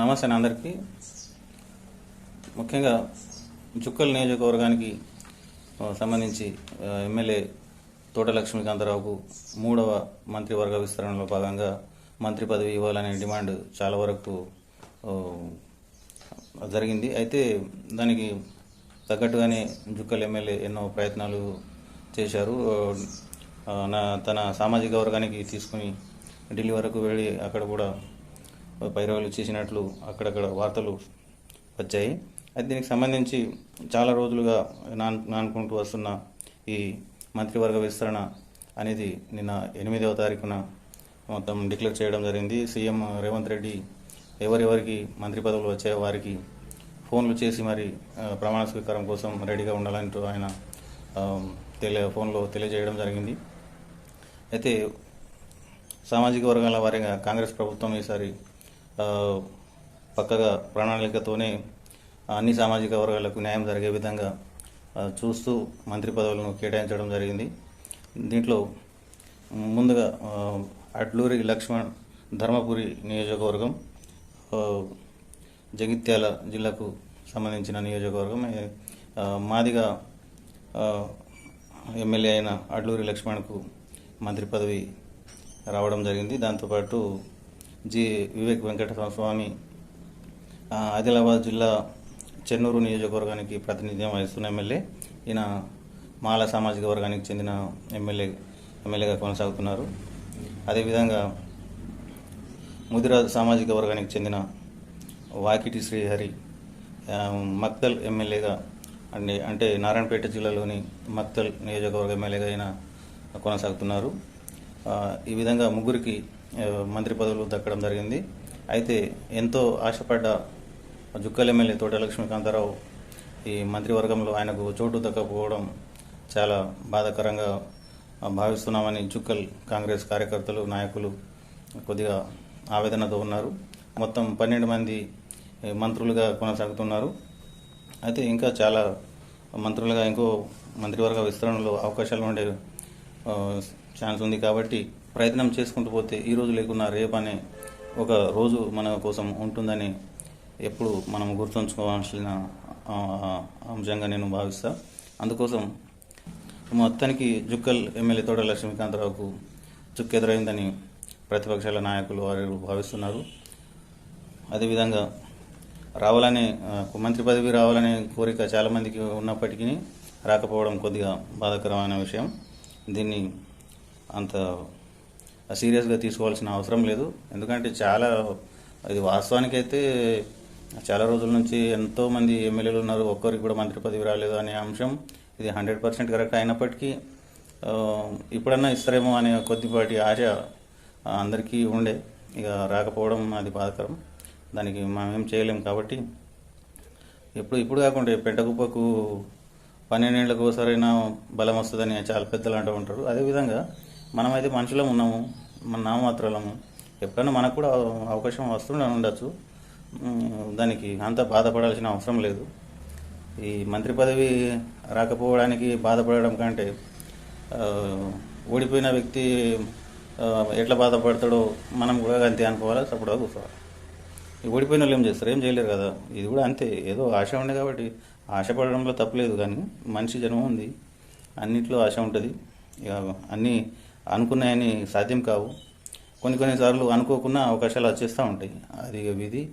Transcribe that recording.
నమస్తే అందరికీ. ముఖ్యంగా జుక్కల్ నియోజకవర్గానికి సంబంధించి ఎమ్మెల్యే తోట లక్ష్మీకాంతరావుకు మూడవ మంత్రివర్గ విస్తరణలో భాగంగా మంత్రి పదవి ఇవ్వాలనే డిమాండ్ చాలా వరకు జరిగింది. అయితే దానికి తగ్గట్టుగానే జుక్కల్ ఎమ్మెల్యే ఎన్నో ప్రయత్నాలు చేశారు. నా తన సామాజిక వర్గానికి తీసుకుని ఢిల్లీ వరకు వెళ్ళి అక్కడ కూడా పైరవాళ్ళు చేసినట్లు అక్కడక్కడ వార్తలు వచ్చాయి. అయితే దీనికి సంబంధించి చాలా రోజులుగా నాన్ నానుకుంటూ వస్తున్న ఈ మంత్రివర్గ విస్తరణ అనేది నిన్న ఎనిమిదవ తారీఖున మొత్తం డిక్లేర్ చేయడం జరిగింది. సీఎం రేవంత్ రెడ్డి ఎవరెవరికి మంత్రి పదవులు వచ్చాయో వారికి ఫోన్లు చేసి మరి ప్రమాణ స్వీకారం కోసం రెడీగా ఉండాలంటూ ఆయన తెలియ ఫోన్లో తెలియజేయడం జరిగింది. అయితే సామాజిక వర్గాల వారీగా కాంగ్రెస్ ప్రభుత్వం ఈసారి పక్కగా ప్రణాళికతోనే అన్ని సామాజిక వర్గాలకు న్యాయం జరిగే విధంగా చూస్తూ మంత్రి పదవులను కేటాయించడం జరిగింది. దీంట్లో ముందుగా అడ్లూరి లక్ష్మణ్ ధర్మపురి నియోజకవర్గం జగిత్యాల జిల్లాకు సంబంధించిన నియోజకవర్గం మాదిగా ఎమ్మెల్యే అయిన అడ్లూరి లక్ష్మణ్కు మంత్రి పదవి రావడం జరిగింది. దాంతోపాటు జి. వివేక్ వెంకట స్వామి ఆదిలాబాద్ జిల్లా చెన్నూరు నియోజకవర్గానికి ప్రాతినిధ్యం వహిస్తున్న ఎమ్మెల్యే. ఈయన మాల సామాజిక వర్గానికి చెందిన ఎమ్మెల్యే ఎమ్మెల్యేగా కొనసాగుతున్నారు. అదేవిధంగా ముదిరాజ్ సామాజిక వర్గానికి చెందిన వాకిటి శ్రీహరి మక్తల్ ఎమ్మెల్యేగా అంటే అంటే నారాయణపేట జిల్లాలోని మక్తల్ నియోజకవర్గ ఎమ్మెల్యేగా ఆయన కొనసాగుతున్నారు. ఈ విధంగా ముగ్గురికి మంత్రి పదవులు దక్కడం జరిగింది. అయితే ఎంతో ఆశపడ్డ జుక్కల్ ఎమ్మెల్యే తోట లక్ష్మీకాంతారావు ఈ మంత్రివర్గంలో ఆయనకు చోటు దక్కకపోవడం చాలా బాధాకరంగా భావిస్తున్నామని జుక్కల్ కాంగ్రెస్ కార్యకర్తలు నాయకులు కొద్దిగా ఆవేదనతో ఉన్నారు. మొత్తం పన్నెండు మంది మంత్రులుగా కొనసాగుతున్నారు. అయితే ఇంకా చాలా మంత్రులుగా ఇంకో మంత్రివర్గ విస్తరణలో అవకాశాలు ఉండే ఛాన్స్ ఉంది కాబట్టి ప్రయత్నం చేసుకుంటూ పోతే ఈ రోజు లేకున్నా రేపు ఒక రోజు మన కోసం ఉంటుందని ఎప్పుడు మనం గుర్తుంచుకోవాల్సిన అంశంగా నేను భావిస్తా. అందుకోసం మొత్తానికి జుక్కల్ ఎమ్మెల్యే తోట లక్ష్మీకాంతరావుకు చుక్కెదురైందని ప్రతిపక్షాల నాయకులు వారు భావిస్తున్నారు. అదేవిధంగా రావాలనే మంత్రి పదవి రావాలనే కోరిక చాలామందికి ఉన్నప్పటికీ రాకపోవడం కొద్దిగా బాధాకరమైన విషయం. దీన్ని అంత సీరియస్గా తీసుకోవాల్సిన అవసరం లేదు. ఎందుకంటే చాలా ఇది వాస్తవానికైతే చాలా రోజుల నుంచి ఎంతోమంది ఎమ్మెల్యేలు ఉన్నారు. ఒక్కరికి కూడా మంత్రి పదవి రాలేదు అనే అంశం ఇది హండ్రెడ్ పర్సెంట్ కరెక్ట్ అయినప్పటికీ ఇప్పుడన్నా ఇస్తారేమో అనే కొద్దిపాటి ఆశ అందరికీ ఉండే. ఇక రాకపోవడం అది బాధకరం. దానికి మనం ఏం చేయలేం కాబట్టి ఎప్పుడు ఇప్పుడు కాకుండా పెంటకుప్పకు పన్నెండేళ్ళకు ఒకసారైనా బలం వస్తుందని చాలా పెద్దలు అంటూ ఉంటారు. అదేవిధంగా మనమైతే మనుషులం ఉన్నాము మన నామమాత్రలము ఎప్పుడైనా మనకు కూడా అవకాశం వస్తుండే ఉండొచ్చు. దానికి అంత బాధపడాల్సిన అవసరం లేదు. ఈ మంత్రి పదవి రాకపోవడానికి బాధపడడం కంటే ఓడిపోయిన వ్యక్తి ఎట్లా బాధపడతాడో మనం కూడా అంతే అనుకోవాలి? సపోర్ట్గా కూర్చోవాలి? ఓడిపోయిన వాళ్ళు ఏం చేస్తారు? ఏం చేయలేరు కదా? ఇది కూడా అంతే. ఏదో ఆశ ఉండే కాబట్టి ఆశపడడంలో తప్పలేదు కానీ మనిషి జన్మ ఉంది. అన్నిట్లో ఆశ ఉంటుంది. ఇక అన్నీ అనుకున్నాయని సాధ్యం కావు. కొన్ని కొన్నిసార్లు అనుకోకుండా అవకాశాలు వచ్చేస్తూ ఉంటాయి. అది ఇక విధి.